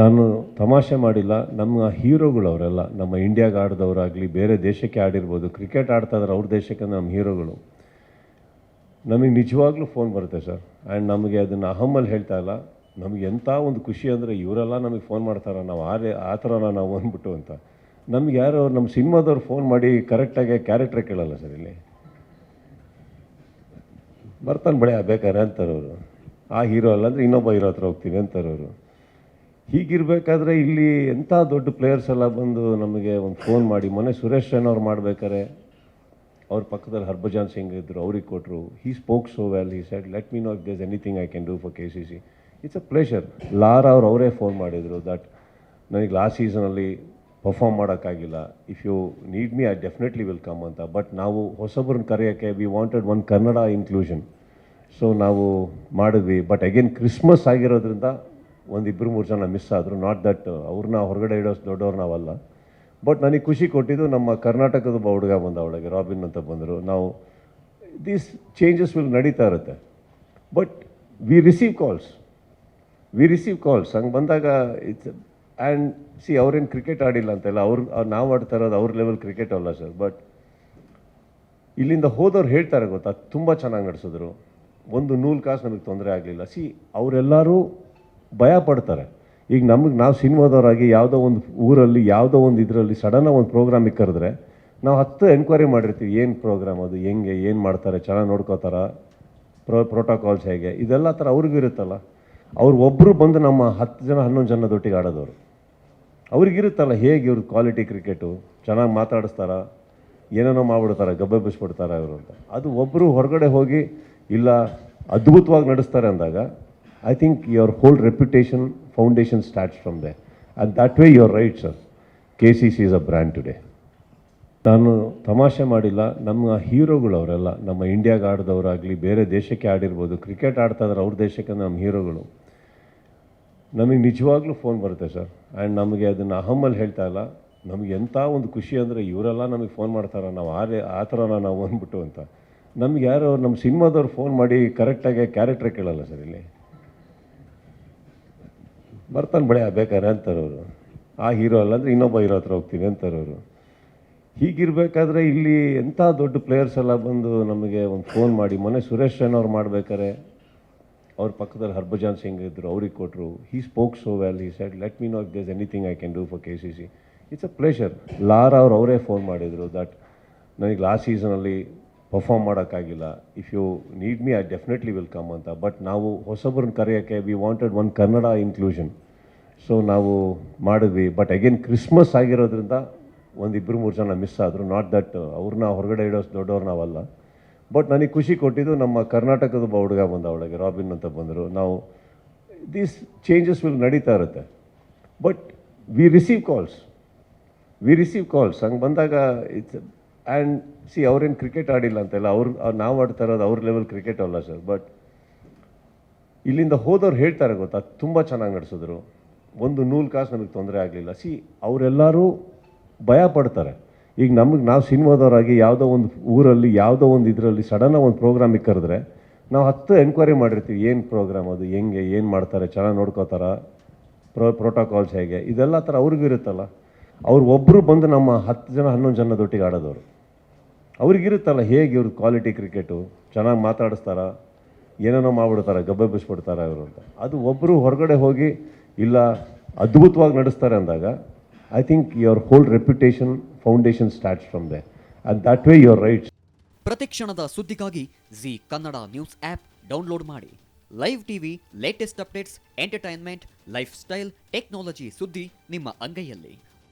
ನಾನು ತಮಾಷೆ ಮಾಡಿಲ್ಲ, ನಮ್ಮ ಹೀರೋಗಳು ಅವರೆಲ್ಲ ನಮ್ಮ ಇಂಡಿಯಾಗೆ ಆಡಿದವರಾಗಲಿ ಬೇರೆ ದೇಶಕ್ಕೆ ಆಡಿರ್ಬೋದು ಕ್ರಿಕೆಟ್ ಆಡ್ತಾ ಇದ್ರೆ ಅವ್ರ ದೇಶಕ್ಕೆ ನಮ್ಮ ಹೀರೋಗಳು. ನಮಗೆ ನಿಜವಾಗ್ಲೂ ಫೋನ್ ಬರುತ್ತೆ ಸರ್ ಆ್ಯಂಡ್ ನಮಗೆ ಅದನ್ನು ಅಹಮ್ಮಲ್ಲಿ ಹೇಳ್ತಾ ಇಲ್ಲ. ನಮಗೆ ಎಂಥ ಒಂದು ಖುಷಿ ಅಂದರೆ ಇವರೆಲ್ಲ ನಮಗೆ ಫೋನ್ ಮಾಡ್ತಾರೆ, ನಾವು ಆರೇ, ಆ ಥರನ ನಾವು ಅಂದ್ಬಿಟ್ಟು ಅಂತ. ನಮ್ಗೆ ಯಾರೋ ನಮ್ಮ ಸಿನಿಮಾದವ್ರು ಫೋನ್ ಮಾಡಿ ಕರೆಕ್ಟಾಗಿ ಕ್ಯಾರೆಕ್ಟರ್ ಕೇಳಲ್ಲ ಸರ್ ಇಲ್ಲಿ. ಬರ್ತಾನೆ ಬಳೆ ಬೇಕಾರೆ ಅಂತಾರವರು ಆ ಹೀರೋ ಅಲ್ಲ ಅಂದರೆ ಇನ್ನೊಬ್ಬ ಹೀರೋ ಹತ್ರ ಹೋಗ್ತೀವಿ ಅಂತಾರೆ ಅವರು. ಹೀಗಿರಬೇಕಾದ್ರೆ ಇಲ್ಲಿ ಎಂಥ ದೊಡ್ಡ ಪ್ಲೇಯರ್ಸ್ ಎಲ್ಲ ಬಂದು ನಮಗೆ ಒಂದು ಫೋನ್ ಮಾಡಿ, ಮೊನ್ನೆ ಸುರೇಶ್ ರೈನ್ ಅವ್ರು ಮಾಡ್ಬೇಕಾರೆ ಅವ್ರ ಪಕ್ಕದಲ್ಲಿ ಹರ್ಭಜನ್ ಸಿಂಗ್ ಇದ್ದರು ಅವ್ರಿಗೆ ಕೊಟ್ಟರು he spoke so well he said let me not there's anything I can do for K C C it's a pleasure ಲಾರ್ ಅವ್ರು ಅವರೇ ಫೋನ್ ಮಾಡಿದರು ದಟ್ ನನಗೆ ಲಾಸ್ಟ್ ಸೀಸನಲ್ಲಿ ಪರ್ಫಾರ್ಮ್ ಮಾಡೋಕ್ಕಾಗಿಲ್ಲ. If you need me I definitely will come ಅಂತ. But ನಾವು ಹೊಸಬ್ರನ್ನ ಕರೆಯೋಕ್ಕೆ we wanted one Kannada inclusion so ನಾವು ಮಾಡಿದ್ವಿ. ಬಟ್ ಅಗೇನ್ ಕ್ರಿಸ್ಮಸ್ ಆಗಿರೋದ್ರಿಂದ ಒಂದಿಬ್ಬರು ಮೂರು ಜನ ಮಿಸ್ ಆದರು ನಾಟ್ ದಟ್ ಅವ್ರನ್ನ ಹೊರಗಡೆ ಇಡೋ ದೊಡ್ಡವ್ರು ನಾವಲ್ಲ. ಬಟ್ ನನಗೆ ಖುಷಿ ಕೊಟ್ಟಿದ್ದು ನಮ್ಮ ಕರ್ನಾಟಕದ ಒಬ್ಬ ಹುಡುಗ ಬಂದ ಅವಳಿಗೆ, ರಾಬಿನ್ ಅಂತ ಬಂದರು. ನಾವು ದೀಸ್ ಚೇಂಜಸ್ ವಿಲ್ ನಡೀತಾ ಇರುತ್ತೆ. But we receive calls we receive calls ಹಂಗೆ ಬಂದಾಗ ಇಟ್ಸ್ ಆ್ಯಂಡ್ ಸಿ ಅವ್ರೇನು ಕ್ರಿಕೆಟ್ ಆಡಿಲ್ಲ ಅಂತೆಲ್ಲ, ಅವ್ರು ನಾವು ಆಡ್ತಾ ಇರೋದು ಅವ್ರ ಲೆವೆಲ್ ಕ್ರಿಕೆಟ್ ಅಲ್ಲ ಸರ್ ಬಟ್ ಇಲ್ಲಿಂದ ಹೋದವ್ರು ಹೇಳ್ತಾರೆ ಗೊತ್ತಾ, ತುಂಬ ಚೆನ್ನಾಗಿ ನಡೆಸಿದ್ರು. ಒಂದು ನೂಲು ಕಾಸು ನಮಗೆ ತೊಂದರೆ ಆಗಲಿಲ್ಲ. ಸಿ ಅವರೆಲ್ಲರೂ ಭಯ ಪಡ್ತಾರೆ ಈಗ ನಮಗೆ ನಾವು ಸಿನಿಮಾದವರಾಗಿ ಯಾವುದೋ ಒಂದು ಊರಲ್ಲಿ, ಯಾವುದೋ ಒಂದು ಇದರಲ್ಲಿ ಸಡನ್ನಾಗಿ ಒಂದು ಪ್ರೋಗ್ರಾಮಿಗೆ ಕರೆದ್ರೆ ನಾವು ಹತ್ತು ಎನ್ಕ್ವೈರಿ ಮಾಡಿರ್ತೀವಿ, ಏನು ಪ್ರೋಗ್ರಾಮ್ ಅದು, ಹೆಂಗೆ, ಏನು ಮಾಡ್ತಾರೆ, ಚೆನ್ನಾಗಿ ನೋಡ್ಕೋತಾರ ಪ್ರೋ ಪ್ರೋಟೋಕಾಲ್ಸ್ ಹೇಗೆ, ಇದೆಲ್ಲ ಥರ ಅವ್ರಿಗೂ ಇರುತ್ತಲ್ಲ. ಅವ್ರು ಒಬ್ಬರು ಬಂದು ನಮ್ಮ ಹತ್ತು ಜನ, ಹನ್ನೊಂದು ಜನದೊಟ್ಟಿಗೆ ಆಡೋದವರು. ಅವ್ರಿಗಿರುತ್ತಲ್ಲ ಹೇಗೆ ಇವ್ರ ಕ್ವಾಲಿಟಿ ಕ್ರಿಕೆಟು, ಚೆನ್ನಾಗಿ ಮಾತಾಡಿಸ್ತಾರ, ಏನೇನೋ ಮಾಡ್ಬಿಡ್ತಾರೆ ಗಬ್ಬೆಬ್ಬಿಸ್ಬಿಡ್ತಾರೆ ಇವರು ಅಂತ. ಅದು ಒಬ್ಬರು ಹೊರಗಡೆ ಹೋಗಿ, ಇಲ್ಲ, ಅದ್ಭುತವಾಗಿ ನಡೆಸ್ತಾರೆ ಅಂದಾಗ I think your whole reputation foundation starts from the And your right sir K C C is a brand today ನಾನು ತಮಾಷೆ ಮಾಡಿಲ್ಲ. ನಮ್ಮ ಹೀರೋಗಳು ಅವರೆಲ್ಲ ನಮ್ಮ ಇಂಡಿಯಾಗೆ ಆಡಿದವರಾಗಲಿ, ಬೇರೆ ದೇಶಕ್ಕೆ ಆಡಿರ್ಬೋದು ಕ್ರಿಕೆಟ್ ಆಡ್ತಾ ಇದ್ದಾರೆ ಅವ್ರ ದೇಶಕ್ಕೆ ನಮ್ಮ ಹೀರೋಗಳು. ನಮಗೆ ನಿಜವಾಗ್ಲೂ ಫೋನ್ ಬರುತ್ತೆ ಸರ್ ಆ್ಯಂಡ್ ನಮಗೆ ಅದನ್ನು ಅಹಮ್ಮಲ್ಲಿ ಹೇಳ್ತಾ ಇಲ್ಲ. ನಮಗೆ ಎಂಥ ಒಂದು ಖುಷಿ ಅಂದರೆ ಇವರೆಲ್ಲ ನಮಗೆ ಫೋನ್ ಮಾಡ್ತಾರೆ. ನಾವು ಆರೇ ಆ ಥರನ ನಾವು ಅಂದ್ಬಿಟ್ಟು ಅಂತ. ನಮ್ಗೆ ಯಾರೋ, ನಮ್ಮ ಸಿನಿಮಾದವ್ರು ಫೋನ್ ಮಾಡಿ ಕರೆಕ್ಟಾಗಿ ಕ್ಯಾರೆಕ್ಟ್ರ್ ಕೇಳಲ್ಲ ಸರ್ ಇಲ್ಲಿ. ಬರ್ತಾನೆ ಬಳೆ ಬೇಕಾದ್ರೆ ಅಂತಾರೆ ಅವರು. ಆ ಹೀರೋ ಅಲ್ಲ ಅಂದರೆ ಇನ್ನೊಬ್ಬ ಹೀರೋ ಹತ್ರ ಹೋಗ್ತೀನಿ ಅಂತಾರೆ ಅವರು. ಹೀಗಿರಬೇಕಾದ್ರೆ ಇಲ್ಲಿ ಎಂಥ ದೊಡ್ಡ ಪ್ಲೇಯರ್ಸ್ ಎಲ್ಲ ಬಂದು ನಮಗೆ ಒಂದು ಫೋನ್ ಮಾಡಿ, ಮೊನ್ನೆ ಸುರೇಶ್ ರೈನ್ ಅವ್ರು ಮಾಡ್ಬೇಕಾರೆ ಅವ್ರ ಪಕ್ಕದಲ್ಲಿ ಹರ್ಭಜಾನ್ ಸಿಂಗ್ ಇದ್ದರು ಅವ್ರಿಗೆ ಕೊಟ್ಟರು he spoke so well he said let me not there's anything I can do for K C C it's a pleasure ಲಾರ್ ಅವ್ರು ಅವರೇ ಫೋನ್ ಮಾಡಿದರು ದಟ್ ನನಗೆ ಲಾಸ್ಟ್ ಸೀಸನಲ್ಲಿ ಪರ್ಫಾರ್ಮ್ ಮಾಡೋಕ್ಕಾಗಿಲ್ಲ. If you need me I definitely will come ಅಂತ. But ನಾವು ಹೊಸಬ್ರನ್ನ ಕರೆಯೋಕ್ಕೆ we wanted one Kannada inclusion so ನಾವು ಮಾಡಿದ್ವಿ. ಬಟ್ ಅಗೇನ್ ಕ್ರಿಸ್ಮಸ್ ಆಗಿರೋದ್ರಿಂದ ಒಂದು ಇಬ್ಬರು ಮೂರು ಜನ ಮಿಸ್ ಆದರು. ನಾಟ್ ದಟ್ ಅವ್ರನ್ನ ಹೊರಗಡೆ ಇಡೋಷ್ಟು ದೊಡ್ಡವ್ರು ನಾವಲ್ಲ. ಬಟ್ ನನಗೆ ಖುಷಿ ಕೊಟ್ಟಿದ್ದು ನಮ್ಮ ಕರ್ನಾಟಕದ ಒಬ್ಬ ಹುಡುಗ ಬಂದ ಅವಳಿಗೆ ರಾಬಿನ್ ಅಂತ ಬಂದರು. ನಾವು ದೀಸ್ ಚೇಂಜಸ್ ವಿಲ್ ನಡೀತಾ ಇರುತ್ತೆ. But we receive calls we receive calls ಹಂಗೆ ಬಂದಾಗ ಇಟ್ಸ್ ಆ್ಯಂಡ್ ಸಿ ಅವ್ರೇನು ಕ್ರಿಕೆಟ್ ಆಡಿಲ್ಲ ಅಂತೆಲ್ಲ, ಅವ್ರು ನಾವು ಆಡ್ತಾ ಇರೋದು ಅವ್ರ ಲೆವೆಲ್ ಕ್ರಿಕೆಟ್ ಅಲ್ಲ ಸರ್ ಬಟ್ ಇಲ್ಲಿಂದ ಹೋದವ್ರು ಹೇಳ್ತಾರೆ ಗೊತ್ತಾ, ತುಂಬ ಚೆನ್ನಾಗಿ ನಡೆಸಿದ್ರು. ಒಂದು ನೂಲು ಕಾಸು ನಮಗೆ ತೊಂದರೆ ಆಗಲಿಲ್ಲ. ಸಿ ಅವರೆಲ್ಲರೂ ಭಯ ಪಡ್ತಾರೆ. ಈಗ ನಮಗೆ, ನಾವು ಸಿನಿಮಾದವರಾಗಿ ಯಾವುದೋ ಒಂದು ಊರಲ್ಲಿ, ಯಾವುದೋ ಒಂದು ಇದರಲ್ಲಿ ಸಡನ್ನಾಗಿ ಒಂದು ಪ್ರೋಗ್ರಾಮಿಗೆ ಕರೆದ್ರೆ ನಾವು ಹತ್ತು ಎನ್ಕ್ವೈರಿ ಮಾಡಿರ್ತೀವಿ, ಏನು ಪ್ರೋಗ್ರಾಮ್ ಅದು, ಹೆಂಗೆ, ಏನು ಮಾಡ್ತಾರೆ, ಚೆನ್ನಾಗಿ ನೋಡ್ಕೋತಾರ ಪ್ರೋ ಪ್ರೋಟೋಕಾಲ್ಸ್ ಹೇಗೆ, ಇದೆಲ್ಲ ಥರ ಅವ್ರಿಗೂ ಇರುತ್ತಲ್ಲ. ಅವ್ರು ಒಬ್ಬರು ಬಂದು ನಮ್ಮ ಹತ್ತು ಜನ, ಹನ್ನೊಂದು ಜನದೊಟ್ಟಿಗೆ ಆಡೋದವರು. ಅವ್ರಿಗಿರುತ್ತಲ್ಲ ಹೇಗೆ ಇವ್ರ ಕ್ವಾಲಿಟಿ ಕ್ರಿಕೆಟು ಚೆನ್ನಾಗಿ ಮಾತಾಡಿಸ್ತಾರ? ಏನೇನೋ ಮಾಡ್ಬಿಡ್ತಾರೆ? ಗಬ್ಬಬ್ಬಿಸ್ಬಿಡ್ತಾರ ಇವರು ಅಂತ. ಅದು ಒಬ್ಬರು ಹೊರಗಡೆ ಹೋಗಿ ಇಲ್ಲ, ಅದ್ಭುತವಾಗಿ ನಡೆಸ್ತಾರೆ ಅಂದಾಗ I think your whole reputation foundation starts from the and that way your rights ಪ್ರತಿ ಕ್ಷಣದ ಸುದ್ದಿಗಾಗಿ Zee Kannada news app download ಮಾಡಿ. Live TV latest updates entertainment lifestyle technology ಸುದ್ದಿ ನಿಮ್ಮ ಅಂಗೈಯಲ್ಲಿ.